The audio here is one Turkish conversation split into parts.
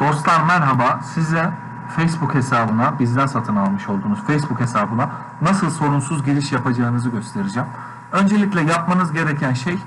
Dostlar merhaba. Size Facebook hesabına, bizden satın almış olduğunuz Facebook hesabına nasıl sorunsuz giriş yapacağınızı göstereceğim. Öncelikle yapmanız gereken şey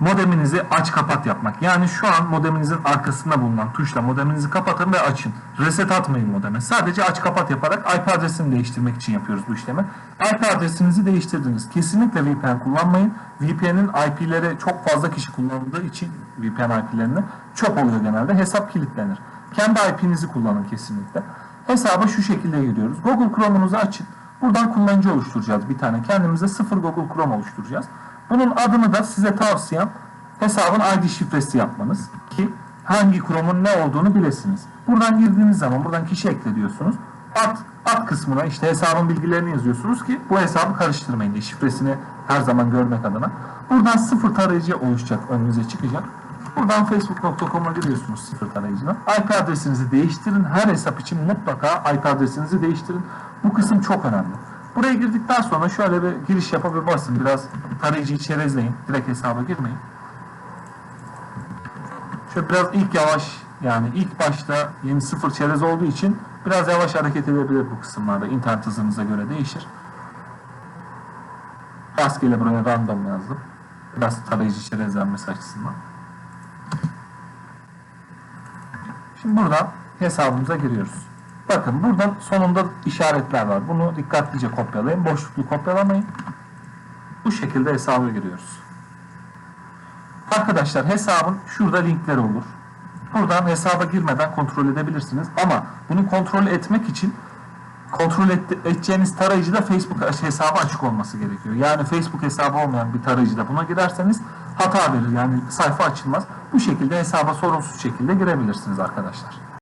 modeminizi aç kapat yapmak. Yani şu an modeminizin arkasında bulunan tuşla modeminizi kapatın ve açın. Reset atmayın modeme. Sadece aç kapat yaparak IP adresini değiştirmek için yapıyoruz bu işlemi. IP adresinizi değiştirdiniz. Kesinlikle VPN kullanmayın. VPN'in IP'leri çok fazla kişi kullandığı için VPN IP'lerini çok oluyor genelde. Hesap kilitlenir. Kendi IP'nizi kullanın kesinlikle. Hesaba şu şekilde giriyoruz. Google Chrome'unuzu açın. Buradan kullanıcı oluşturacağız bir tane. Kendimize sıfır Google Chrome oluşturacağız. Bunun adını da size tavsiyem hesabın ID şifresi yapmanız ki hangi Chrome'un ne olduğunu bilesiniz. Buradan girdiğiniz zaman buradan kişi ekle diyorsunuz. At, at kısmına işte hesabın bilgilerini yazıyorsunuz ki bu hesabı karıştırmayın diye şifresini her zaman görmek adına. Buradan sıfır tarayıcı oluşacak önünüze çıkacak. Buradan facebook.com'a giriyorsunuz sıfır tarayıcına. IP adresinizi değiştirin. Her hesap için mutlaka IP adresinizi değiştirin. Bu kısım çok önemli. Buraya girdikten sonra şöyle bir giriş yapıp basın. Biraz tarayıcıyı çerezleyin. Direkt hesaba girmeyin. Şöyle biraz ilk yavaş yani ilk başta yeni sıfır çerez olduğu için biraz yavaş hareket edebilir bu kısımlarda. İnternet hızınıza göre değişir. Rastgele buraya random yazdım. Biraz tarayıcı çerezlenmesi açısından. Şimdi buradan hesabımıza giriyoruz. Bakın burada sonunda işaretler var. Bunu dikkatlice kopyalayın. Boşluklu kopyalamayın. Bu şekilde hesaba giriyoruz. Arkadaşlar hesabın şurada linkleri olur. Buradan hesaba girmeden kontrol edebilirsiniz. Ama bunu kontrol etmek için kontrol et, edeceğiniz tarayıcıda Facebook hesabı açık olması gerekiyor. Yani Facebook hesabı olmayan bir tarayıcıda buna girerseniz hata verir. Yani sayfa açılmaz. Bu şekilde hesaba sorunsuz şekilde girebilirsiniz arkadaşlar.